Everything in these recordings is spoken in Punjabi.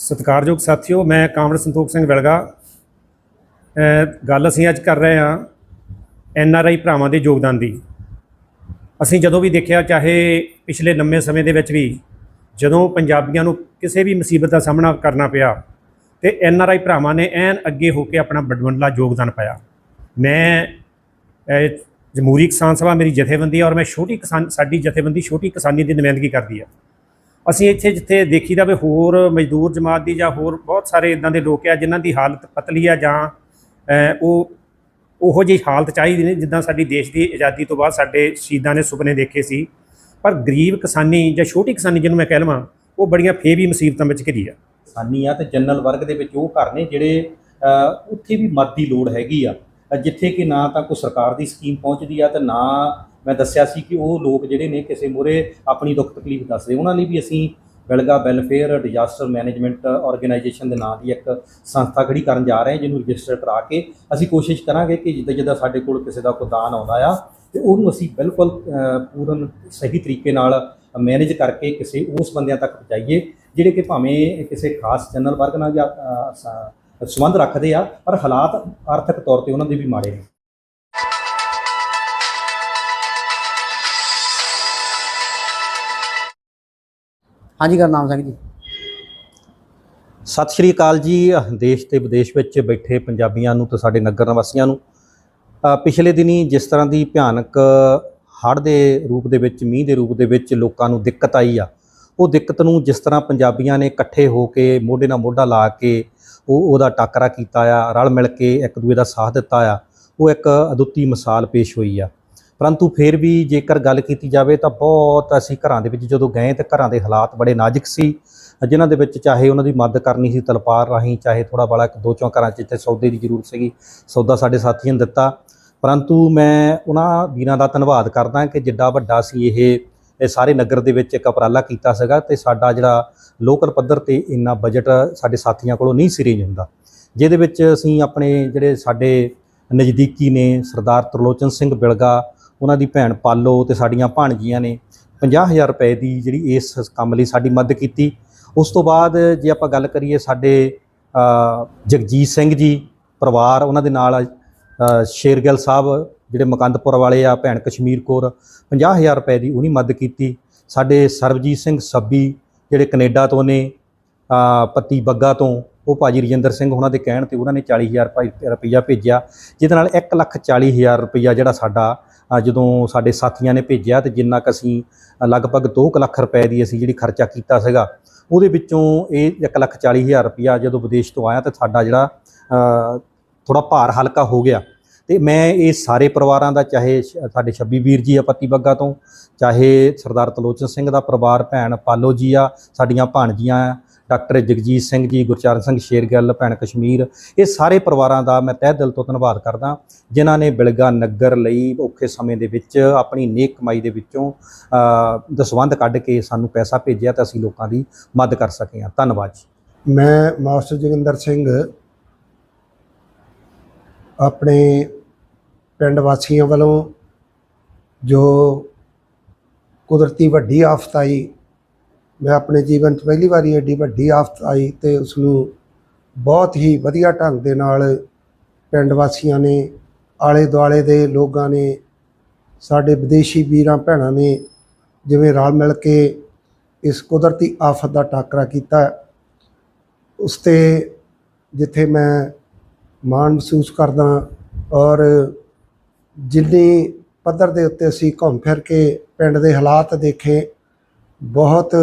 ਸਤਿਕਾਰਯੋਗ ਸਾਥੀਓ, ਮੈਂ ਕਾਮਰੇਡ ਸੰਤੋਖ ਸਿੰਘ ਵਿਲਗਾ। ਗੱਲ ਅਸੀਂ ਅੱਜ ਕਰ ਰਹੇ ਹਾਂ ਐਨ ਆਰ ਆਈ ਭਰਾਵਾਂ ਦੇ ਯੋਗਦਾਨ ਦੀ। ਅਸੀਂ ਜਦੋਂ ਵੀ ਦੇਖਿਆ, ਚਾਹੇ ਪਿਛਲੇ ਲੰਮੇ ਸਮੇਂ ਦੇ ਵਿੱਚ ਵੀ, ਜਦੋਂ ਪੰਜਾਬੀਆਂ ਨੂੰ ਕਿਸੇ ਵੀ ਮੁਸੀਬਤ ਦਾ ਸਾਹਮਣਾ ਕਰਨਾ ਪਿਆ, ਤੇ ਐਨ ਆਰ ਆਈ ਭਰਾਵਾਂ ਨੇ ਐਨ ਅੱਗੇ ਹੋ ਕੇ ਆਪਣਾ ਵੱਡਵੰਡਲਾ ਯੋਗਦਾਨ ਪਾਇਆ। ਮੈਂ ਜਮਹੂਰੀ ਕਿਸਾਨ ਸਭਾ ਮੇਰੀ ਜਥੇਬੰਦੀ ਹੈ ਔਰ ਮੈਂ ਛੋਟੀ ਕਿਸਾਨ, ਸਾਡੀ ਜਥੇਬੰਦੀ ਛੋਟੀ ਕਿਸਾਨੀ ਦੀ ਨੁਮਾਇੰਦਗੀ ਕਰਦੀ ਹੈ। ਅਸੀਂ ਇੱਥੇ ਜਿੱਥੇ ਦੇਖੀਦਾ ਵੀ ਹੋਰ ਮਜ਼ਦੂਰ ਜਮਾਤ ਦੀ ਜਾਂ ਹੋਰ ਬਹੁਤ ਸਾਰੇ ਇਦਾਂ ਦੇ ਲੋਕ ਆ ਜਿਨ੍ਹਾਂ ਦੀ ਹਾਲਤ ਪਤਲੀ ਆ ਜਾਂ ਉਹ ਉਹੋ ਜਿਹੀ ਹਾਲਤ ਚਾਹੀਦੀ ਨੇ ਜਿੱਦਾਂ ਸਾਡੀ ਦੇਸ਼ ਦੀ ਆਜ਼ਾਦੀ ਤੋਂ ਬਾਅਦ ਸਾਡੇ ਸ਼ਹੀਦਾਂ ਨੇ ਸੁਪਨੇ ਦੇਖੇ ਸੀ। ਪਰ ਗਰੀਬ ਕਿਸਾਨੀ ਜਾਂ ਛੋਟੀ ਕਿਸਾਨੀ ਜਿਹਨੂੰ ਮੈਂ ਕਹਿ ਲਵਾਂ, ਉਹ ਬੜੀਆਂ ਫੇਰ ਵੀ ਮੁਸੀਬਤਾਂ ਵਿੱਚ ਘਿਰੀ ਆ। ਕਿਸਾਨੀ ਆ ਤੇ ਜਨਰਲ ਵਰਗ ਦੇ ਵਿੱਚ ਉਹ ਘਰ ਨੇ ਜਿਹੜੇ ਉੱਥੇ ਵੀ ਮਦਦ ਦੀ ਲੋੜ ਹੈਗੀ ਆ। ਜਿੱਥੇ ਕਿ ਨਾ ਤਾਂ ਕੋਈ ਸਰਕਾਰ ਦੀ ਸਕੀਮ ਪਹੁੰਚਦੀ ਆ ਤੇ ਨਾ ਮੈਂ ਦੱਸਿਆ ਸੀ ਕਿ ਉਹ ਲੋਕ ਜਿਹੜੇ ਨੇ ਕਿਸੇ ਮੂਹਰੇ ਆਪਣੀ ਦੁੱਖ ਤਕਲੀਫ ਦੱਸਦੇ। ਉਹਨਾਂ ਲਈ ਵੀ ਅਸੀਂ Bilga welfare disaster management organisation ਦੇ ਨਾਂ ਦੀ ਇੱਕ ਸੰਸਥਾ ਖੜੀ ਕਰਨ ਜਾ ਰਹੇ ਹਾਂ, ਜਿਹਨੂੰ ਰਜਿਸਟਰ ਕਰਾ ਕੇ ਅਸੀਂ ਕੋਸ਼ਿਸ਼ ਕਰਾਂਗੇ ਕਿ ਜਿੱਦਾਂ ਜਿੱਦਾਂ ਸਾਡੇ ਕੋਲ ਕਿਸੇ ਦਾ ਕੋਈ ਦਾਨ ਆਉਂਦਾ ਆ, ਤੇ ਉਹਨੂੰ ਅਸੀਂ ਬਿਲਕੁਲ ਪੂਰਨ ਸਹੀ ਤਰੀਕੇ ਨਾਲ ਮੈਨੇਜ ਕਰਕੇ ਕਿਸੇ ਉਸ ਬੰਦਿਆਂ ਤੱਕ ਪਹੁੰਚਾਈਏ, ਜਿਹੜੇ ਕਿ ਭਾਵੇਂ ਕਿਸੇ ਖਾਸ ਜਨਰਲ ਵਰਗ ਨਾਲ ਜਾਂ ਸੰਬੰਧ ਰੱਖਦੇ ਆ, ਪਰ ਹਾਲਾਤ ਆਰਥਿਕ ਤੌਰ ਤੇ ਉਹਨਾਂ ਦੇ ਵੀ ਮਾੜੇ ਨੇ। ਹਾਂਜੀ, ਗੁਰਨਾਮ ਸਿੰਘ ਜੀ। ਸਤਿ ਸ਼੍ਰੀ ਅਕਾਲ ਜੀ। ਦੇਸ਼ ਤੇ ਵਿਦੇਸ਼ ਵਿੱਚ ਬੈਠੇ ਪੰਜਾਬੀਆਂ ਨੂੰ ਤੇ ਸਾਡੇ ਨਗਰ ਨਿਵਾਸੀਆਂ ਨੂੰ। ਪਿਛਲੇ ਦਿਨੀ ਜਿਸ ਤਰ੍ਹਾਂ ਦੀ ਭਿਆਨਕ ਹੜ੍ਹ ਦੇ ਰੂਪ ਦੇ ਵਿੱਚ, ਮੀਂਹ ਦੇ ਰੂਪ ਦੇ ਵਿੱਚ ਲੋਕਾਂ ਨੂੰ ਦਿੱਕਤ ਆਈ ਆ, ਉਹ ਦਿੱਕਤ ਨੂੰ ਜਿਸ ਤਰ੍ਹਾਂ ਪੰਜਾਬੀਆਂ ਨੇ ਇਕੱਠੇ ਹੋ ਕੇ ਮੋਢੇ ਨਾਲ ਮੋਢਾ ਲਾ ਕੇ ਉਹ, ਉਹਦਾ ਟਾਕਰਾ ਕੀਤਾ ਆ, ਰਲ ਮਿਲ ਕੇ ਇੱਕ ਦੂਜੇ ਦਾ ਸਾਥ ਦਿੱਤਾ ਆ, ਉਹ ਇੱਕ ਅਦੁੱਤੀ ਮਿਸਾਲ ਪੇਸ਼ ਹੋਈ ਆ। ਪਰੰਤੂ ਫਿਰ ਵੀ ਜੇਕਰ ਗੱਲ ਕੀਤੀ ਜਾਵੇ ਤਾਂ ਬਹੁਤ ਅਸੀਂ ਘਰਾਂ ਦੇ ਵਿੱਚ ਜਦੋਂ ਗਏ ਤਾਂ ਘਰਾਂ ਦੇ ਹਾਲਾਤ ਬੜੇ ਨਾਜ਼ੁਕ ਸੀ, ਜਿਨ੍ਹਾਂ ਦੇ ਵਿੱਚ ਚਾਹੇ ਉਹਨਾਂ ਦੀ ਮਦਦ ਕਰਨੀ ਸੀ ਤਲਪਾਰ ਰਾਹੀਂ, ਚਾਹੇ ਥੋੜਾ ਬੜਾ ਇੱਕ ਦੋ ਚੌਂ ਘਰਾਂ 'ਚ ਜਿੱਥੇ ਸੌਦੇ ਦੀ ਜ਼ਰੂਰਤ ਸੀਗੀ, ਸੌਦਾ ਸਾਡੇ ਸਾਥੀਆਂ ਨੇ ਦਿੱਤਾ। ਪਰੰਤੂ ਮੈਂ ਉਹਨਾਂ ਵੀਰਾਂ ਦਾ ਧੰਨਵਾਦ ਕਰਦਾ ਕਿ ਜਿੱਡਾ ਵੱਡਾ ਸੀ ਇਹ ਇਹ ਸਾਰੇ ਨਗਰ ਦੇ ਵਿੱਚ ਇੱਕ ਉਪਰਾਲਾ ਕੀਤਾ ਸੀਗਾ ਤੇ ਸਾਡਾ ਜਿਹੜਾ ਲੋਕਲ ਪੱਧਰ ਤੇ ਇੰਨਾ ਬਜਟ ਸਾਡੇ ਸਾਥੀਆਂ ਕੋਲੋਂ ਨਹੀਂ ਸੀ ਹੁੰਦਾ। ਜਿਹਦੇ ਵਿੱਚ ਅਸੀਂ ਆਪਣੇ ਜਿਹੜੇ ਸਾਡੇ ਨਜ਼ਦੀਕੀ ਨੇ ਸਰਦਾਰ ਤਰਲੋਚਨ ਸਿੰਘ ਬਿਲਗਾ ਉਹਨਾਂ ਦੀ ਭੈਣ ਪਾਲੋ ਤੇ ਸਾਡੀਆਂ ਭਾਣਜੀਆਂ ਨੇ 50000 ਰੁਪਏ ਦੀ ਜਿਹੜੀ ਇਸ ਕੰਮ ਲਈ ਸਾਡੀ ਮਦਦ ਕੀਤੀ। ਉਸ ਤੋਂ ਬਾਅਦ ਜੇ ਆਪਾਂ ਗੱਲ ਕਰੀਏ ਸਾਡੇ ਜਗਜੀਤ ਸਿੰਘ ਜੀ ਪਰਿਵਾਰ ਉਹਨਾਂ ਦੇ ਨਾਲ ਅ, ਸ਼ੇਰਗਿੱਲ ਸਾਹਿਬ ਜਿਹੜੇ ਮਕੰਦਪੁਰ ਵਾਲੇ ਆ ਭੈਣ ਕਸ਼ਮੀਰ ਕੌਰ 50000 ਰੁਪਏ ਦੀ ਉਹਨੀ ਮਦਦ ਕੀਤੀ। ਸਾਡੇ ਸਰਬਜੀਤ ਸਿੰਘ ਸੱਬੀ ਜਿਹੜੇ ਕੈਨੇਡਾ ਤੋਂ ਨੇ ਅ, ਪੱਤੀ ਬੱਗਾ ਤੋਂ ਉਹ ਭਾਜੀ ਰਜਿੰਦਰ ਸਿੰਘ ਉਹਨਾਂ ਦੇ ਕਹਿਣ ਤੇ ਉਹਨਾਂ ਨੇ 40000 ਰੁਪਈਆ ਭੇਜਿਆ ਜਿਹਦੇ ਨਾਲ 140000 ਰੁਪਈਆ ਜਿਹੜਾ ਸਾਡਾ ਜਦੋਂ ਸਾਡੇ ਸਾਥੀਆਂ ਨੇ ਭੇਜਿਆ ਤੇ ਜਿੰਨਾ ਕੁ ਅਸੀਂ ਅ, ਲਗਭਗ 2 ਲੱਖ ਰੁਪਏ ਦੀ ਅਸੀਂ ਜਿਹੜੀ ਖਰਚਾ ਕੀਤਾ ਸੀਗਾ ਉਹਦੇ ਵਿੱਚੋਂ ਇਹ 140000 ਰੁਪਈਆ ਜਦੋਂ ਵਿਦੇਸ਼ ਤੋਂ ਆਇਆ ਤੇ ਸਾਡਾ ਜਿਹੜਾ ਥੋੜਾ ਭਾਰ ਹਲਕਾ ਹੋ ਗਿਆ। ਤੇ ਮੈਂ ਇਹ ਸਾਰੇ ਪਰਿਵਾਰਾਂ ਦਾ ਚਾਹੇ ਸ਼- ਸਾਡੇ ਛੱਬੀ ਵੀਰ ਜੀ ਆ ਪੱਤੀ ਬੱਗਾ ਤੋਂ ਚਾਹੇ ਸਰਦਾਰ ਤਲੋਚਨ ਸਿੰਘ ਦਾ ਪਰਿਵਾਰ ਭੈਣ ਪਾਲੋ ਜੀ ਆ ਸਾਡੀਆਂ ਭਾਣਜੀਆਂ ਆ ਡਾਕਟਰ ਜਗਜੀਤ ਸਿੰਘ ਜੀ ਗੁਰਚਰਨ ਸਿੰਘ ਸ਼ੇਰਗਿੱਲ ਭੈਣ ਕਸ਼ਮੀਰ ਇਹ ਸਾਰੇ ਪਰਿਵਾਰਾਂ ਦਾ ਮੈਂ ਤਹਿ ਦਿਲ ਤੋਂ ਧੰਨਵਾਦ ਕਰਦਾ। ਜਿਨ੍ਹਾਂ ਨੇ ਬਿਲਗਾ ਨਗਰ ਲਈ ਔਖੇ ਸਮੇਂ ਦੇ ਵਿੱਚ ਆਪਣੀ ਨੇਕ ਕਮਾਈ ਦੇ ਵਿੱਚੋਂ ਅ, ਦਸਵੰਧ ਕੱਢ ਕੇ ਸਾਨੂੰ ਪੈਸਾ ਭੇਜਿਆ ਤਾਂ ਅਸੀਂ ਲੋਕਾਂ ਦੀ ਮਦਦ ਕਰ ਸਕੇ ਹਾਂ। ਧੰਨਵਾਦ ਜੀ। ਮੈਂ ਮਾਸਟਰ ਜੋਗਿੰਦਰ ਸਿੰਘ ਆਪਣੇ ਪਿੰਡ ਵਾਸੀਆਂ ਵੱਲੋਂ ਜੋ ਕੁਦਰਤੀ ਵੱਡੀ ਆਫਤ ਆਈ ਮੈਂ ਆਪਣੇ ਜੀਵਨ 'ਚ ਪਹਿਲੀ ਵਾਰੀ ਐਡੀ ਵੱਡੀ ਆਫਤ ਆਈ ਤੇ ਉਸ ਨੂੰ ਬਹੁਤ ਹੀ ਵਧੀਆ ਢੰਗ ਦੇ ਨਾਲ ਪਿੰਡ ਵਾਸੀਆਂ ਨੇ, ਆਲੇ ਦੁਆਲੇ ਦੇ ਲੋਕਾਂ ਨੇ, ਸਾਡੇ ਵਿਦੇਸ਼ੀ ਵੀਰਾਂ ਭੈਣਾਂ ਨੇ ਜਿਵੇਂ ਰਲ ਮਿਲ ਕੇ ਇਸ ਕੁਦਰਤੀ ਆਫਤ ਦਾ ਟਾਕਰਾ ਕੀਤਾ। ਉਸ ਤੇ ਜਿੱਥੇ ਮੈਂ ਮਾਣ ਮਹਿਸੂਸ ਕਰਦਾ ਔਰ ਜਿੰਨੀ ਪੱਧਰ ਦੇ ਉੱਤੇ ਅਸੀਂ ਘੁੰਮ ਫਿਰ ਕੇ ਪਿੰਡ ਦੇ ਹਾਲਾਤ ਦੇਖੇ, ਬਹੁਤ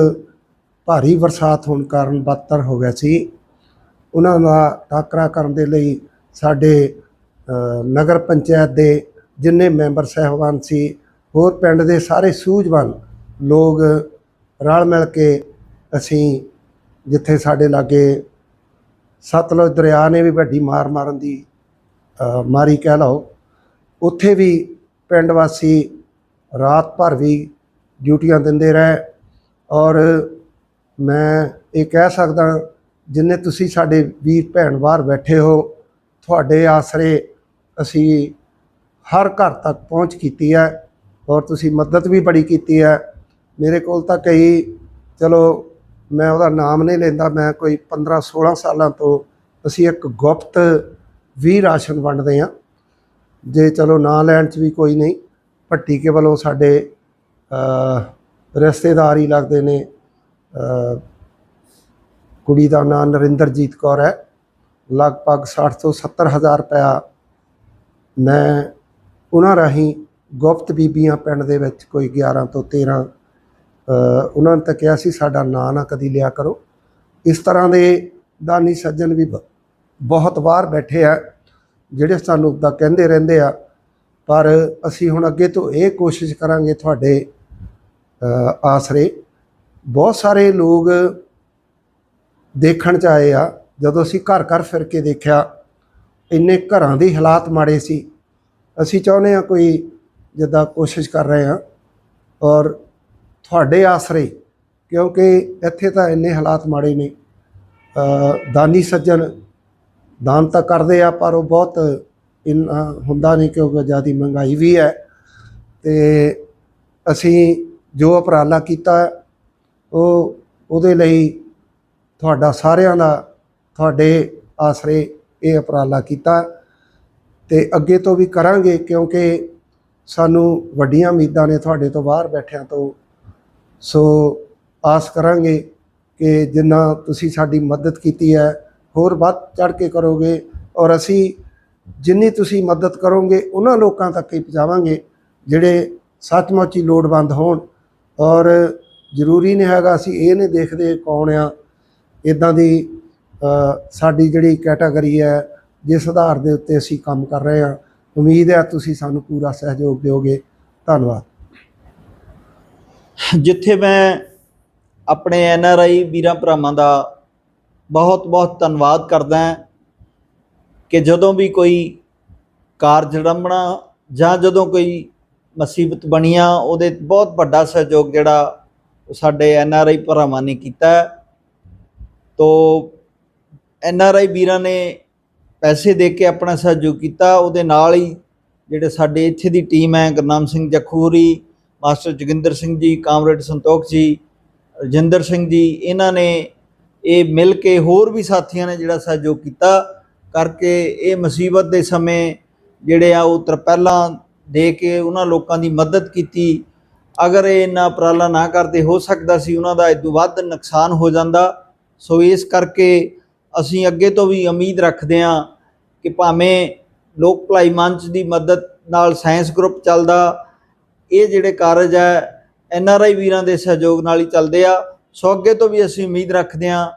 ਭਾਰੀ ਬਰਸਾਤ ਹੋਣ ਕਾਰਨ ਬਦਤਰ ਹੋ ਗਿਆ ਸੀ। ਉਹਨਾਂ ਦਾ ਟਾਕਰਾ ਕਰਨ ਦੇ ਲਈ ਸਾਡੇ ਨਗਰ ਪੰਚਾਇਤ ਦੇ ਜਿੰਨੇ ਮੈਂਬਰ ਸਹਿਬਾਨ ਸੀ, ਹੋਰ ਪਿੰਡ ਦੇ ਸਾਰੇ ਸੂਝਵਾਨ ਲੋਕ ਰਲ ਮਿਲ ਕੇ ਅਸੀਂ ਜਿੱਥੇ ਸਾਡੇ ਲਾਗੇ ਸਤਲੁਜ ਦਰਿਆ ਨੇ ਵੀ ਵੱਡੀ ਮਾਰ ਮਾਰਨ ਦੀ ਮਾਰੀ ਕਹਿ ਲਓ, ਉੱਥੇ ਵੀ ਪਿੰਡ ਵਾਸੀ ਰਾਤ ਭਰ ਵੀ ਡਿਊਟੀਆਂ ਦਿੰਦੇ ਰਹੇ ਔਰ ਮੈਂ ਇਹ ਕਹਿ ਸਕਦਾ ਜਿੰਨੇ ਤੁਸੀਂ ਸਾਡੇ ਵੀਰ ਭੈਣ ਬਾਹਰ ਬੈਠੇ ਹੋ, ਤੁਹਾਡੇ ਆਸਰੇ ਅਸੀਂ ਹਰ ਘਰ ਤੱਕ ਪਹੁੰਚ ਕੀਤੀ ਹੈ ਔਰ ਤੁਸੀਂ ਮਦਦ ਵੀ ਬੜੀ ਕੀਤੀ ਹੈ। ਮੇਰੇ ਕੋਲ ਤਾਂ ਕਈ, ਚਲੋ ਮੈਂ ਉਹਦਾ ਨਾਮ ਨਹੀਂ ਲੈਂਦਾ, ਮੈਂ ਕੋਈ 15 16 ਸਾਲਾਂ ਤੋਂ ਅਸੀਂ ਇੱਕ ਗੁਪਤ ਵੀ ਰਾਸ਼ਨ ਵੰਡਦੇ ਆ ਜੇ ਚਲੋ ਨਾ ਲੈਣ ਚ ਵੀ ਕੋਈ ਨਹੀਂ, ਭੱਟੀ ਕੇ ਵੱਲੋਂ ਸਾਡੇ ਰਿਸ਼ਤੇਦਾਰ ਹੀ ਲੱਗਦੇ ਨੇ। ਕੁੜੀ ਦਾ ਨਾਂ ਨਰਿੰਦਰਜੀਤ ਕੌਰ ਹੈ। ਲਗਭਗ 60 ਤੋਂ 70 ਹਜ਼ਾਰ ਰੁਪਇਆ ਮੈਂ ਉਹਨਾਂ ਰਾਹੀਂ ਗੁਪਤ ਬੀਬੀਆਂ ਪਿੰਡ ਦੇ ਵਿੱਚ ਕੋਈ 11 ਤੋਂ 13 ਉਹਨਾਂ ਨੇ ਤਾਂ ਕਿਹਾ ਸੀ ਸਾਡਾ ਨਾਂ ਨਾ ਕਦੀ ਲਿਆ ਕਰੋ। ਇਸ ਤਰ੍ਹਾਂ ਦੇ ਦਾਨੀ ਸੱਜਣ ਵੀ ਬ- ਬਹੁਤ ਵਾਰ ਬੈਠੇ ਆ, ਜਿਹੜੇ ਸਾਨੂੰ ਤਾਂ ਕਹਿੰਦੇ ਰਹਿੰਦੇ ਆ। ਪਰ ਅਸੀਂ ਹੁਣ ਅੱਗੇ ਤੋਂ ਇਹ ਕੋਸ਼ਿਸ਼ ਕਰਾਂਗੇ ਤੁਹਾਡੇ ਆਸਰੇ। ਬਹੁਤ ਸਾਰੇ ਲੋਕ ਦੇਖਣ ਚ ਆਏ ਆ, ਜਦੋਂ ਅਸੀਂ ਘਰ ਘਰ ਫਿਰ ਕੇ ਦੇਖਿਆ, ਇੰਨੇ ਘਰਾਂ ਦੇ ਹਾਲਾਤ ਮਾੜੇ ਸੀ। ਅਸੀਂ ਚਾਹੁੰਦੇ ਆ ਕੋਈ ਜਿੱਦਾਂ ਕੋਸ਼ਿਸ਼ ਕਰ ਰਹੇ ਆ ਔਰ ਤੁਹਾਡੇ ਆਸਰੇ, ਕਿਉਂਕਿ ਇੱਥੇ ਤਾਂ ਇੰਨੇ ਹਾਲਾਤ ਮਾੜੇ ਨੇ। ਦਾਨੀ ਸੱਜਣ ਦਾਨ ਤਾਂ ਕਰਦੇ ਆ, ਪਰ ਉਹ ਬਹੁਤ ਇੰਨਾ ਹੁੰਦਾ ਨਹੀਂ ਕਿਉਂਕਿ ਜ਼ਿਆਦੀ ਮਹਿੰਗਾਈ ਵੀ ਹੈ। ਤੇ ਅਸੀਂ ਜੋ ਉਪਰਾਲਾ ਕੀਤਾ ਉਹ ਉਹਦੇ ਲਈ ਤੁਹਾਡਾ ਸਾਰਿਆਂ ਦਾ ਤੁਹਾਡੇ ਆਸਰੇ ਇਹ ਉਪਰਾਲਾ ਕੀਤਾ ਤੇ ਅੱਗੇ ਤੋਂ ਵੀ ਕਰਾਂਗੇ ਕਿਉਂਕਿ ਸਾਨੂੰ ਵੱਡੀਆਂ ਉਮੀਦਾਂ ਨੇ ਤੁਹਾਡੇ ਤੋਂ ਬਾਹਰ ਬੈਠਿਆਂ ਤੋਂ। ਸੋ ਆਸ ਕਰਾਂਗੇ ਕਿ ਜਿੰਨਾ ਤੁਸੀਂ ਸਾਡੀ ਮਦਦ ਕੀਤੀ ਹੈ, ਹੋਰ ਵੱਧ ਚੜ ਕੇ ਕਰੋਗੇ ਔਰ ਅਸੀਂ ਜਿੰਨੀ ਤੁਸੀਂ ਮਦਦ ਕਰੋਗੇ, ਉਹਨਾਂ ਲੋਕਾਂ ਤੱਕ ਹੀ ਪਹੁੰਚਾਵਾਂਗੇ ਜਿਹੜੇ ਸੱਚਮੁੱਚ ਹੀ ਲੋੜਵੰਦ ਹੋਣ ਔਰ ਜ਼ਰੂਰੀ ਨਹੀਂ ਹੈਗਾ ਅਸੀਂ ਇਹ ਨਹੀਂ ਦੇਖਦੇ ਕੌਣ ਆ। ਇਦਾਂ ਦੀ ਸਾਡੀ ਜਿਹੜੀ ਕੈਟਾਗਰੀ ਹੈ, ਜਿਸ ਆਧਾਰ ਦੇ ਉੱਤੇ ਅਸੀਂ ਕੰਮ ਕਰ ਰਹੇ ਹਾਂ। ਉਮੀਦ ਹੈ ਤੁਸੀਂ ਸਾਨੂੰ ਪੂਰਾ ਸਹਿਯੋਗ ਦਿਓਗੇ। ਧੰਨਵਾਦ। ਜਿੱਥੇ ਮੈਂ ਆਪਣੇ ਐਨ ਆਰ ਆਈ ਵੀਰਾਂ ਭਰਾਵਾਂ ਦਾ ਬਹੁਤ ਬਹੁਤ ਧੰਨਵਾਦ ਕਰਦਾ ਕਿ ਜਦੋਂ ਵੀ ਕੋਈ ਕਾਰਜ ਰੰਭਣਾ ਜਾਂ ਜਦੋਂ ਕੋਈ ਮੁਸੀਬਤ ਬਣੀਆਂ, ਉਹਦੇ ਬਹੁਤ ਵੱਡਾ ਸਹਿਯੋਗ ਜਿਹੜਾ ਸਾਡੇ ਐਨ ਆਰ ਆਈ ਭਰਾਵਾਂ ਨੇ ਕੀਤਾ ਹੈ। ਤੋ ਐਨ ਆਰ ਆਈ ਵੀਰਾਂ ਨੇ ਪੈਸੇ ਦੇ ਕੇ ਆਪਣਾ ਸਹਿਯੋਗ ਕੀਤਾ। ਉਹਦੇ ਨਾਲ ਹੀ ਜਿਹੜੇ ਸਾਡੇ ਇੱਥੇ ਦੀ ਟੀਮ ਹੈ, ਗੁਰਨਾਮ ਸਿੰਘ ਜਖੂਰੀ, ਮਾਸਟਰ ਜੋਗਿੰਦਰ ਸਿੰਘ ਜੀ, ਕਾਮਰੇਡ ਸੰਤੋਖ ਜੀ, ਰਜਿੰਦਰ ਸਿੰਘ ਜੀ, ਇਹਨਾਂ ਨੇ ਇਹ ਮਿਲ ਕੇ ਹੋਰ ਵੀ ਸਾਥੀਆਂ ਨੇ ਜਿਹੜਾ ਸਹਿਯੋਗ ਕੀਤਾ। ਕਰਕੇ ਇਹ ਮੁਸੀਬਤ ਦੇ ਸਮੇਂ ਜਿਹੜੇ ਆ, ਉਹ ਤਰਪਹਿਲਾਂ ਦੇ ਕੇ ਉਹਨਾਂ ਲੋਕਾਂ ਦੀ ਮਦਦ ਕੀਤੀ। ਅਗਰ ਇਹ ਇੰਨਾ ਉਪਰਾਲਾ ਨਾ ਕਰਦੇ, ਹੋ ਸਕਦਾ ਸੀ ਉਹਨਾਂ ਦਾ ਇਦੋਂ ਵੱਧ ਨੁਕਸਾਨ ਹੋ ਜਾਂਦਾ। ਸੋ ਇਸ ਕਰਕੇ ਅਸੀਂ ਅੱਗੇ ਤੋਂ ਵੀ ਉਮੀਦ ਰੱਖਦੇ ਹਾਂ ਕਿ ਭਾਵੇਂ ਲੋਕ ਭਲਾਈ ਮੰਚ ਦੀ ਮਦਦ ਨਾਲ ਸਾਇੰਸ ਗਰੁੱਪ ਚੱਲਦਾ, ਇਹ ਜਿਹੜੇ ਕਾਰਜ ਹੈ, ਐਨ ਆਰ ਆਈ ਵੀਰਾਂ ਦੇ ਸਹਿਯੋਗ ਨਾਲ ਹੀ ਚੱਲਦੇ ਆ। ਸੋ ਅੱਗੇ ਤੋਂ ਵੀ ਅਸੀਂ ਉਮੀਦ ਰੱਖਦੇ ਹਾਂ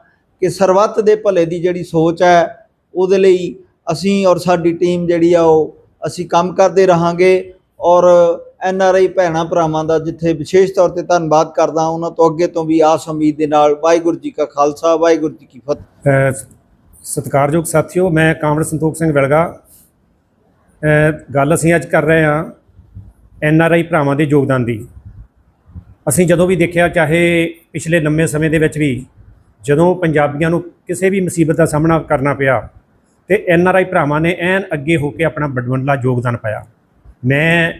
ਕਿ ਸਰਬੱਤ ਦੇ ਭਲੇ ਦੀ ਜਿਹੜੀ ਸੋਚ ਹੈ, ਉਹਦੇ ਲਈ ਅਸੀਂ ਔਰ ਸਾਡੀ ਟੀਮ ਜਿਹੜੀ ਆ ਉਹ ਅਸੀਂ ਕੰਮ ਕਰਦੇ ਰਹਾਂਗੇ ਔਰ ਐਨ ਆਰ ਆਈ ਭੈਣਾਂ ਭਰਾਵਾਂ ਦਾ ਜਿੱਥੇ ਵਿਸ਼ੇਸ਼ ਤੌਰ ਤੇ ਧੰਨਵਾਦ ਕਰਦਾ ਉਹਨਾਂ ਤੋਂ ਅੱਗੇ ਤੋਂ ਵੀ ਆਸ ਉਮੀਦ ਦੇ ਨਾਲ ਵਾਹਿਗੁਰੂ ਜੀ ਕਾ ਖਾਲਸਾ, ਵਾਹਿਗੁਰੂ ਜੀ ਕੀ ਫਤਿਹ। ਸਤਿਕਾਰਯੋਗ ਸਾਥੀਓ, ਮੈਂ ਕਾਮਰੇਡ ਸੰਤੋਖ ਸਿੰਘ ਵਿਲਗਾ। ਗੱਲ ਅਸੀਂ ਅੱਜ ਕਰ ਰਹੇ ਹਾਂ ਐਨ ਆਰ ਆਈ ਭਰਾਵਾਂ ਦੇ ਯੋਗਦਾਨ ਦੀ। ਅਸੀਂ ਜਦੋਂ ਵੀ ਦੇਖਿਆ, ਚਾਹੇ ਪਿਛਲੇ ਲੰਮੇ ਸਮੇਂ ਦੇ ਵਿੱਚ ਵੀ, ਜਦੋਂ ਪੰਜਾਬੀਆਂ ਨੂੰ ਕਿਸੇ ਵੀ ਮੁਸੀਬਤ ਦਾ ਸਾਹਮਣਾ ਕਰਨਾ ਪਿਆ, ਤੇ ਐਨ ਆਰ ਆਈ ਭਰਾਵਾਂ ਨੇ ਐਨ ਅੱਗੇ ਹੋ ਕੇ ਆਪਣਾ ਵੱਡਵੰਡਲਾ ਯੋਗਦਾਨ ਪਾਇਆ। ਮੈਂ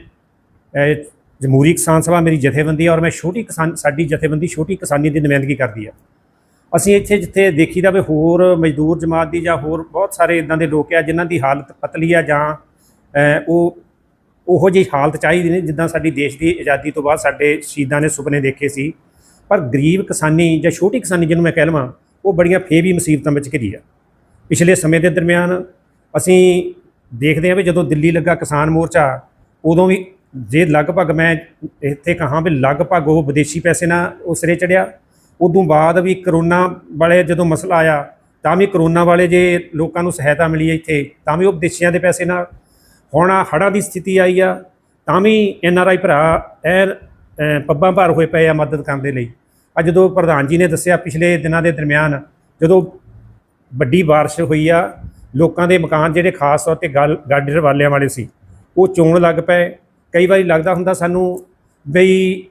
ਜਮਹੂਰੀ ਕਿਸਾਨ ਸਭਾ ਮੇਰੀ ਜਥੇਬੰਦੀ ਹੈ ਔਰ ਮੈਂ ਛੋਟੀ ਕਿਸਾਨ ਸਾਡੀ ਜਥੇਬੰਦੀ ਛੋਟੀ ਕਿਸਾਨੀ ਦੀ ਨੁਮਾਇੰਦਗੀ ਕਰਦੀ ਹੈ। ਅਸੀਂ ਇੱਥੇ ਜਿੱਥੇ ਦੇਖੀਦਾ ਵੀ ਹੋਰ ਮਜ਼ਦੂਰ ਜਮਾਤ ਦੀ ਜਾਂ ਹੋਰ ਬਹੁਤ ਸਾਰੇ ਇਦਾਂ ਦੇ ਲੋਕ ਆ ਜਿਨ੍ਹਾਂ ਦੀ ਹਾਲਤ ਪਤਲੀ ਆ ਜਾਂ ਉਹ ਉਹੋ ਜਿਹੀ ਹਾਲਤ ਚਾਹੀਦੀ ਨੇ ਜਿੱਦਾਂ ਸਾਡੀ ਦੇਸ਼ ਦੀ ਆਜ਼ਾਦੀ ਤੋਂ ਬਾਅਦ ਸਾਡੇ ਸ਼ਹੀਦਾਂ ਨੇ ਸੁਪਨੇ ਦੇਖੇ ਸੀ। ਪਰ ਗਰੀਬ ਕਿਸਾਨੀ ਜਾਂ ਛੋਟੀ ਕਿਸਾਨੀ ਜਿਹਨੂੰ ਮੈਂ ਕਹਿ ਲਵਾਂ, ਉਹ ਬੜੀਆਂ ਫੇਵੀ ਮੁਸੀਬਤਾਂ ਵਿੱਚ ਘਿਰੀ ਆ। ਪਿਛਲੇ ਸਮੇਂ ਦੇ ਦਰਮਿਆਨ ਅਸੀਂ ਦੇਖਦੇ ਹਾਂ ਵੀ ਜਦੋਂ ਦਿੱਲੀ ਲੱਗਾ ਕਿਸਾਨ ਮੋਰਚਾ, ਉਦੋਂ ਵੀ ਜੇ ਲਗਭਗ ਮੈਂ ਇੱਥੇ ਕਹਾਂ ਵੀ ਲਗਭਗ ਉਹ ਵਿਦੇਸ਼ੀ ਪੈਸੇ ਨਾਲ ਉਹ ਸਿਰੇ ਚੜਿਆ, ਉਦੋਂ ਬਾਅਦ ਵੀ ਕਰੋਨਾ ਵਾਲੇ ਜਦੋਂ ਮਸਲਾ ਆਇਆ, ਤਾਂ ਵੀ ਕਰੋਨਾ ਵਾਲੇ ਜੇ ਲੋਕਾਂ ਨੂੰ ਸਹਾਇਤਾ ਮਿਲੀ ਇੱਥੇ, ਤਾਂ ਵੀ ਉਹ ਵਿਦੇਸ਼ੀਆਂ ਦੇ ਪੈਸੇ ਨਾਲ। ਹੁਣ ਹੜ੍ਹਾਂ ਦੀ ਸਥਿਤੀ ਆਈ ਆ, ਤਾਂ ਵੀ ਐਨ ਆਰ ਆਈ ਭਰਾ ਐਨ ਪੱਬਾਂ ਭਾਰ ਹੋਏ ਪਏ ਆ ਮਦਦ ਕਰਨ ਦੇ ਲਈ। ਅੱਜ ਜਦੋਂ ਪ੍ਰਧਾਨ ਜੀ ਨੇ ਦੱਸਿਆ ਪਿਛਲੇ ਦਿਨਾਂ ਦੇ ਦਰਮਿਆਨ, ਜਦੋਂ ਵੱਡੀ ਬਾਰਿਸ਼ ਹੋਈ ਆ, ਲੋਕਾਂ ਦੇ ਮਕਾਨ ਜਿਹੜੇ ਖਾਸ ਤੌਰ ਤੇ ਗਲ ਗਾਡਰ ਵਾਲਿਆਂ ਵਾਲੇ ਸੀ, ਉਹ ਚੋਣ ਲੱਗ ਪਏ। ਕਈ ਵਾਰੀ ਲੱਗਦਾ ਹੁੰਦਾ ਸਾਨੂੰ ਬਈ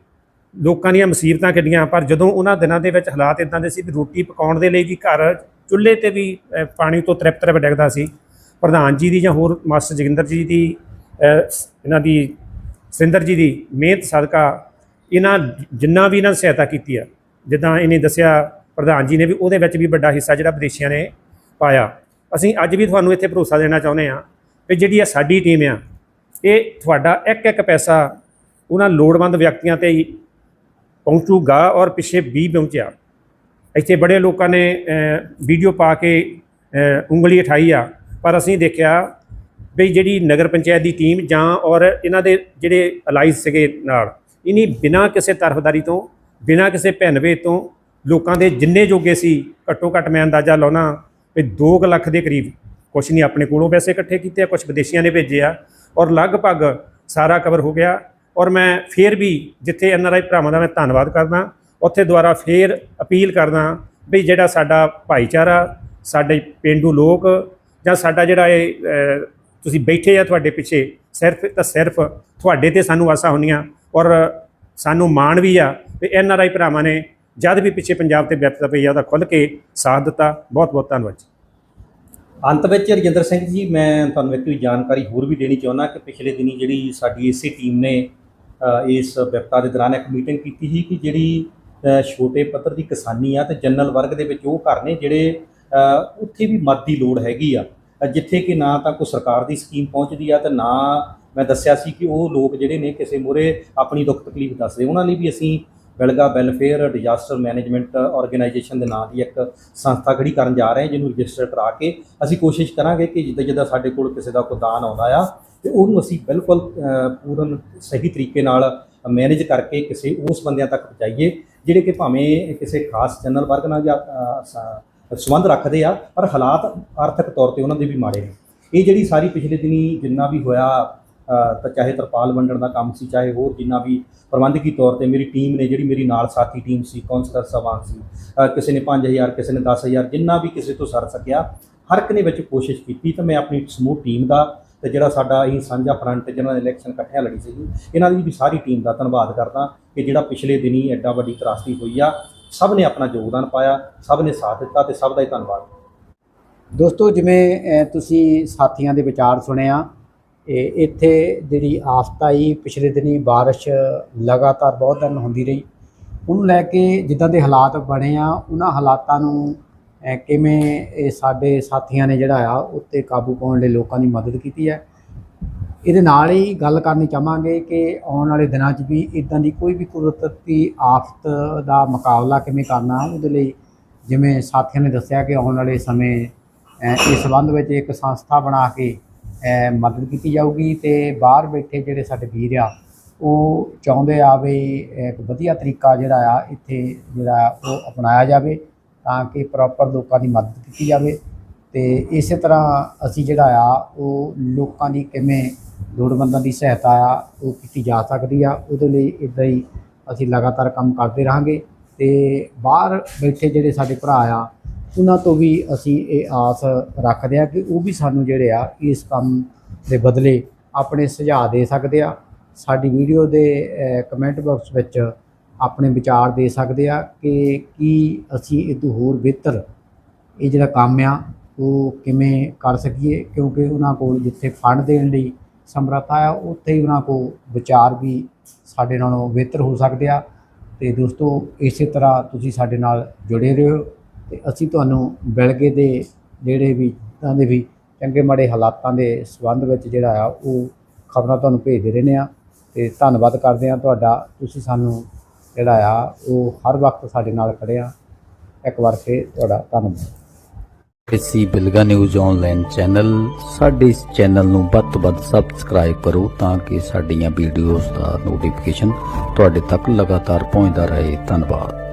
ਲੋਕਾਂ ਦੀਆਂ ਮੁਸੀਬਤਾਂ ਕਿੱਡੀਆਂ, ਪਰ ਜਦੋਂ ਉਹਨਾਂ ਦਿਨਾਂ ਦੇ ਵਿੱਚ ਹਾਲਾਤ ਇਦਾਂ ਦੇ ਸੀ ਵੀ ਰੋਟੀ ਪਕਾਉਣ ਦੇ ਲਈ ਵੀ ਘਰ ਚੁੱਲ੍ਹੇ ਤੇ ਵੀ ਪਾਣੀ ਤੋਂ ਤ੍ਰਿਪ ਤ੍ਰਿਪ ਡਿੱਗਦਾ ਸੀ। ਪ੍ਰਧਾਨ ਜੀ ਦੀ ਜਾਂ ਹੋਰ ਮਾਸਟਰ ਜੋਗਿੰਦਰ ਜੀ ਦੀ ਇਹਨਾਂ ਦੀ ਸਿੰਦਰ ਜੀ ਦੀ ਮਿਹਨਤ, ਸਦਕਾ ਇਹਨਾਂ ਜਿੰਨਾ ਵੀ ਇਹਨਾਂ ਨੇ ਸਹਾਇਤਾ ਕੀਤੀ ਆ, ਜਿੱਦਾਂ ਇਹਨੇ ਦੱਸਿਆ ਪ੍ਰਧਾਨ ਜੀ ਨੇ ਵੀ ਉਹਦੇ ਵਿੱਚ ਵੀ ਵੱਡਾ ਹਿੱਸਾ ਜਿਹੜਾ ਵਿਦੇਸ਼ੀਆਂ ਨੇ ਪਾਇਆ। ਅਸੀਂ ਅੱਜ ਵੀ ਤੁਹਾਨੂੰ ਇੱਥੇ ਭਰੋਸਾ ਦੇਣਾ ਚਾਹੁੰਦੇ ਹਾਂ ਕਿ ਜਿਹੜੀ ਆ ਸਾਡੀ ਟੀਮ ਆ ਇਹ ਤੁਹਾਡਾ ਇੱਕ ਇੱਕ ਪੈਸਾ ਉਹਨਾਂ ਲੋੜਵੰਦ ਵਿਅਕਤੀਆਂ ਤੇ ਹੀ ਪਹੁੰਚੂਗਾ ਔਰ ਪਿੱਛੇ ਵੀ ਪਹੁੰਚਿਆ। ਇੱਥੇ ਬੜੇ ਲੋਕਾਂ ਨੇ ਵੀਡੀਓ ਪਾ ਕੇ ਉਂਗਲੀ ਉਠਾਈ ਆ, ਪਰ ਅਸੀਂ ਦੇਖਿਆ ਵੀ ਜਿਹੜੀ ਨਗਰ ਪੰਚਾਇਤ ਦੀ ਟੀਮ ਜਾਂ ਔਰ ਇਹਨਾਂ ਦੇ ਜਿਹੜੇ ਅਲਾਈਜ਼ ਸੀਗੇ ਨਾਲ, ਇਨੀ ਬਿਨਾਂ ਕਿਸੇ ਤਰਫਦਾਰੀ ਤੋਂ, ਬਿਨਾਂ ਕਿਸੇ ਭੈਨਵੇ ਤੋਂ ਲੋਕਾਂ ਦੇ ਜਿੰਨੇ ਜੋਗੇ ਸੀ, ਘੱਟੋ ਘੱਟ ਮੈਂ ਅੰਦਾਜ਼ਾ ਲਾਉਣਾ ਵੀ 2 ਲੱਖ ਦੇ ਕਰੀਬ ਕੁਛ ਨਹੀਂ ਆਪਣੇ ਕੋਲੋਂ ਪੈਸੇ ਇਕੱਠੇ ਕੀਤੇ ਆ, ਕੁਛ ਵਿਦੇਸ਼ੀਆਂ ਨੇ ਭੇਜੇ ਆ। ਔਰ ਲਗਭਗ ਸਾਰਾ ਕਵਰ ਹੋ ਗਿਆ। ਔਰ ਮੈਂ ਫੇਰ ਵੀ ਜਿੱਥੇ ਐੱਨ ਆਰ ਆਈ ਭਰਾਵਾਂ ਦਾ ਮੈਂ ਧੰਨਵਾਦ ਕਰਦਾ, ਉੱਥੇ ਦੁਆਰਾ ਫੇਰ ਅਪੀਲ ਕਰਦਾ ਵੀ ਜਿਹੜਾ ਸਾਡਾ ਭਾਈਚਾਰਾ, ਸਾਡੇ ਪਿੰਡੂ ਲੋਕ ਜਾਂ ਸਾਡਾ ਜਿਹੜਾ ਇਹ ਤੁਸੀਂ ਬੈਠੇ ਆ ਤੁਹਾਡੇ ਪਿੱਛੇ, ਸਿਰਫ ਤਾਂ ਸਿਰਫ ਤੁਹਾਡੇ ਤੇ ਸਾਨੂੰ ਆਸਾਂ ਹੁੰਦੀਆਂ। ਔਰ ਸਾਨੂੰ ਮਾਣ ਵੀ ਆ ਵੀ ਐੱਨ ਆਰ ਆਈ ਭਰਾਵਾਂ ਨੇ ਜਦ ਵੀ ਪਿੱਛੇ ਪੰਜਾਬ ਤੇ ਵਿਪਤਾ ਪਈ ਆ, ਉਹਦਾ ਖੁੱਲ੍ਹ ਕੇ ਸਾਥ ਦਿੱਤਾ। ਬਹੁਤ ਬਹੁਤ ਧੰਨਵਾਦ ਜੀ। ਅੰਤ ਵਿੱਚ ਰਜਿੰਦਰ ਸਿੰਘ ਜੀ, ਮੈਂ ਤੁਹਾਨੂੰ ਇੱਕ ਵੀ ਜਾਣਕਾਰੀ ਹੋਰ ਵੀ ਦੇਣੀ ਚਾਹੁੰਦਾ ਕਿ ਪਿਛਲੇ ਦਿਨੀ ਜਿਹੜੀ ਸਾਡੀ ਇਸੇ ਟੀਮ ਨੇ ਇਸ ਵਿਪਤਾ ਦੇ ਦੌਰਾਨ ਇੱਕ ਮੀਟਿੰਗ ਕੀਤੀ ਸੀ ਕਿ ਜਿਹੜੀ ਛੋਟੇ ਪੱਧਰ ਦੀ ਕਿਸਾਨੀ ਆ ਤੇ ਜਨਰਲ ਵਰਗ ਦੇ ਵਿੱਚ ਉਹ ਘਰ ਨੇ ਜਿਹੜੇ ਉੱਥੇ ਵੀ ਮਦਦ ਦੀ ਲੋੜ ਹੈਗੀ ਆ। ਜਿੱਥੇ ਕਿ ਨਾ ਤਾਂ ਕੋਈ ਸਰਕਾਰ ਦੀ ਸਕੀਮ ਪਹੁੰਚਦੀ ਆ ਤੇ ਨਾ ਮੈਂ ਦੱਸਿਆ ਸੀ ਕਿ ਉਹ ਲੋਕ ਜਿਹੜੇ ਨੇ ਕਿਸੇ ਮੂਹਰੇ ਆਪਣੀ ਦੁੱਖ ਤਕਲੀਫ ਦੱਸਦੇ। ਉਹਨਾਂ ਲਈ ਵੀ ਅਸੀਂ Bilga welfare disaster management organisation ਦੇ ਨਾਂ ਦੀ ਇੱਕ ਸੰਸਥਾ ਖੜੀ ਕਰਨ ਜਾ ਰਹੇ ਹਾਂ, ਜਿਹਨੂੰ ਰਜਿਸਟਰ ਕਰਾ ਕੇ ਅਸੀਂ ਕੋਸ਼ਿਸ਼ ਕਰਾਂਗੇ ਕਿ ਜਿੱਦਾਂ ਜਿੱਦਾਂ ਸਾਡੇ ਕੋਲ ਕਿਸੇ ਦਾ ਕੋਈ ਦਾਨ ਆਉਂਦਾ ਆ, ਤੇ ਉਹਨੂੰ ਅਸੀਂ ਬਿਲਕੁਲ ਪੂਰਨ ਸਹੀ ਤਰੀਕੇ ਨਾਲ ਮੈਨੇਜ ਕਰਕੇ ਕਿਸੇ ਉਸ ਬੰਦਿਆਂ ਤੱਕ ਪਹੁੰਚਾਈਏ, ਜਿਹੜੇ ਕਿ ਭਾਵੇਂ ਕਿਸੇ ਖਾਸ ਜਨਰਲ ਵਰਗ ਨਾਲ ਜਾਂ ਸੰਬੰਧ ਰੱਖਦੇ ਆ, ਪਰ ਹਾਲਾਤ ਆਰਥਿਕ ਤੌਰ ਤੇ ਉਹਨਾਂ ਦੇ ਵੀ ਮਾੜੇ ਨੇ। ਇਹ ਜਿਹੜੀ ਸਾਰੀ ਪਿਛਲੇ ਦਿਨੀ ਜਿੰਨਾ ਵੀ ਹੋਇਆ ਤਾਂ ਚਾਹੇ ਤਰਪਾਲ ਵੰਡਣ ਦਾ ਕੰਮ ਸੀ, ਚਾਹੇ ਹੋਰ ਜਿੰਨਾ ਵੀ ਪ੍ਰਬੰਧਕੀ ਤੌਰ ਤੇ ਮੇਰੀ ਟੀਮ ਨੇ, ਜਿਹੜੀ ਮੇਰੀ ਨਾਲ ਸਾਥੀ ਟੀਮ ਸੀ ਕੌਂਸਲਰ ਸਵਾਨ ਸੀ ਕਿਸੇ ਨੇ 5000 ਕਿਸੇ ਨੇ 10000 ਜਿੰਨਾ ਵੀ ਕਿਸੇ ਤੋਂ ਸਰ ਸਕਿਆ, ਹਰ ਇੱਕ ਨੇ ਵਿੱਚ ਕੋਸ਼ਿਸ਼ ਕੀਤੀ, ਤਾਂ ਮੈਂ ਆਪਣੀ ਸਮੂਹ ਟੀਮ ਦਾ ਤੇ ਜਿਹੜਾ ਸਾਡਾ ਇਹ ਸਾਂਝਾ ਫਰੰਟ ਜਿਹਨਾਂ ਨੇ ਇਲੈਕਸ਼ਨ ਇਕੱਠਿਆਂ ਲੜੀ ਸੀਗੀ, ਇਹਨਾਂ ਦੀ ਵੀ ਸਾਰੀ ਟੀਮ ਦਾ ਧੰਨਵਾਦ ਕਰਦਾ ਕਿ ਜਿਹੜਾ ਪਿਛਲੇ ਦਿਨੀ ਐਡਾ ਵੱਡੀ ਤਰਾਸਦੀ ਹੋਈ ਆ, ਸਭ ਨੇ ਆਪਣਾ ਯੋਗਦਾਨ ਪਾਇਆ, ਸਭ ਨੇ ਸਾਥ ਦਿੱਤਾ ਤੇ ਸਭ ਦਾ ਹੀ ਧੰਨਵਾਦ। ਦੋਸਤੋ, ਜਿਵੇਂ ਤੁਸੀਂ ਸਾਥੀਆਂ ਦੇ ਵਿਚਾਰ ਸੁਣਿਆ ਇਹ ਇੱਥੇ ਜਿਹੜੀ ਆਫਤ ਆਈ, ਪਿਛਲੇ ਦਿਨੀ ਬਾਰਿਸ਼ ਲਗਾਤਾਰ ਬਹੁਤ ਦਿਨ ਹੁੰਦੀ ਰਹੀ। ਉਹਨੂੰ ਲੈ ਕੇ ਜਿੱਦਾਂ ਦੇ ਹਾਲਾਤ ਬਣੇ ਆ, ਉਹਨਾਂ ਹਾਲਾਤਾਂ ਨੂੰ ਕਿਵੇਂ ਇਹ ਸਾਡੇ ਸਾਥੀਆਂ ਨੇ ਜਿਹੜਾ ਆ, ਉੱਤੇ ਕਾਬੂ ਪਾਉਣ ਲਈ ਲੋਕਾਂ ਦੀ ਮਦਦ ਕੀਤੀ ਹੈ। ਇਹਦੇ ਨਾਲ ਹੀ ਗੱਲ ਕਰਨੀ ਚਾਹਾਂਗੇ ਕਿ ਆਉਣ ਵਾਲੇ ਦਿਨਾਂ 'ਚ ਵੀ ਇਦਾਂ ਦੀ ਕੋਈ ਵੀ ਕੁਦਰਤੀ ਆਫਤ ਦਾ ਮੁਕਾਬਲਾ ਕਿਵੇਂ ਕਰਨਾ, ਉਹਦੇ ਲਈ ਜਿਵੇਂ ਸਾਥੀਆਂ ਨੇ ਦੱਸਿਆ ਕਿ ਆਉਣ ਵਾਲੇ ਸਮੇਂ ਇਸ ਸੰਬੰਧ ਵਿੱਚ ਇੱਕ ਸੰਸਥਾ ਬਣਾ ਕੇ ਮਦਦ ਕੀਤੀ ਜਾਊਗੀ ਤੇ ਬਾਹਰ ਬੈਠੇ ਜਿਹੜੇ ਸਾਡੇ ਵੀਰ ਆ, ਉਹ ਚਾਹੁੰਦੇ ਆ ਵੀ ਇੱਕ ਵਧੀਆ ਤਰੀਕਾ ਜਿਹੜਾ ਆ, ਇੱਥੇ ਜਿਹੜਾ ਉਹ ਅਪਣਾਇਆ ਜਾਵੇ ਤਾਂ ਕਿ ਪ੍ਰੋਪਰ ਲੋਕਾਂ ਦੀ ਮਦਦ ਕੀਤੀ ਜਾਵੇ ਤੇ ਇਸੇ ਤਰ੍ਹਾਂ ਅਸੀਂ ਜਿਹੜਾ ਆ, ਉਹ ਲੋਕਾਂ ਦੀ ਕਿਵੇਂ ਲੋੜਵੰਦਾਂ ਦੀ ਸਹਾਇਤਾ ਆ, ਉਹ ਕੀਤੀ ਜਾ ਸਕਦੀ ਆ, ਉਹਦੇ ਲਈ ਇਦਾਂ ਹੀ ਅਸੀਂ ਲਗਾਤਾਰ ਕੰਮ ਕਰਦੇ ਰਹਾਂਗੇ ਤੇ ਬਾਹਰ ਬੈਠੇ ਜਿਹੜੇ ਸਾਡੇ ਭਰਾ ਆ ਉਹਨਾਂ ਤੋਂ ਵੀ ਅਸੀਂ ਇਹ ਆਸ ਰੱਖਦੇ ਆ ਕਿ ਉਹ ਵੀ ਸਾਨੂੰ ਜਿਹੜੇ ਆ ਇਸ ਕੰਮ ਦੇ ਬਦਲੇ ਆਪਣੇ ਸੁਝਾਅ ਦੇ ਸਕਦੇ ਆ। ਸਾਡੀ ਵੀਡੀਓ ਦੇ ਕਮੈਂਟ ਬਾਕਸ ਵਿੱਚ ਆਪਣੇ ਵਿਚਾਰ ਦੇ ਸਕਦੇ ਆ ਕਿ ਕੀ ਅਸੀਂ ਇਹ ਤੋਂ ਹੋਰ ਬਿਹਤਰ ਇਹ ਜਿਹੜਾ ਕੰਮ ਆ, ਉਹ ਕਿਵੇਂ ਕਰ ਸਕੀਏ? ਕਿਉਂਕਿ ਉਹਨਾਂ ਕੋਲ ਜਿੱਥੇ ਫੰਡ ਦੇਣ ਲਈ ਸਮਰੱਥਾ ਆ, ਉੱਥੇ ਹੀ ਉਹਨਾਂ ਕੋਲ ਵਿਚਾਰ ਵੀ ਸਾਡੇ ਨਾਲੋਂ ਬਿਹਤਰ ਹੋ ਸਕਦੇ ਆ। ਤੇ ਦੋਸਤੋ, ਇਸੇ ਤਰ੍ਹਾਂ ਤੁਸੀਂ ਸਾਡੇ ਨਾਲ ਜੁੜੇ ਰਹੋ। ਤੇ ਅਸੀਂ ਤੁਹਾਨੂੰ ਬਿਲਗੇ ਦੇ ਜਿਹੜੇ ਵੀ ਇੱਦਾਂ ਦੇ ਵੀ ਚੰਗੇ ਮਾੜੇ ਹਾਲਾਤਾਂ ਦੇ ਸੰਬੰਧ ਵਿੱਚ ਜਿਹੜਾ ਆ, ਉਹ ਖਬਰਾਂ ਤੁਹਾਨੂੰ ਭੇਜਦੇ ਰਹਿੰਦੇ ਆ ਤੇ ਧੰਨਵਾਦ ਕਰਦੇ ਆ ਤੁਹਾਡਾ। ਤੁਸੀਂ ਸਾਨੂੰ ਜਿਹੜਾ ਆ, ਉਹ ਹਰ ਵਕਤ ਸਾਡੇ ਨਾਲ ਖੜੇ ਆ ਇੱਕ ਵਾਰ ਫੇਰ ਤੁਹਾਡਾ ਧੰਨਵਾਦ। ਕਿਸੀ ਬਿਲਗਾ ਨਿਊਜ਼ ਆਨਲਾਈਨ ਚੈਨਲ, ਸਾਡੇ ਇਸ ਚੈਨਲ ਨੂੰ ਵੱਧ ਤੋਂ ਵੱਧ ਸਬਸਕ੍ਰਾਈਬ ਕਰੋ ਤਾਂ ਕਿ ਸਾਡੀਆਂ ਵੀਡੀਓਜ਼ ਦਾ ਨੋਟੀਫਿਕੇਸ਼ਨ ਤੁਹਾਡੇ ਤੱਕ ਲਗਾਤਾਰ ਪਹੁੰਚਦਾ ਰਹੇ। ਧੰਨਵਾਦ।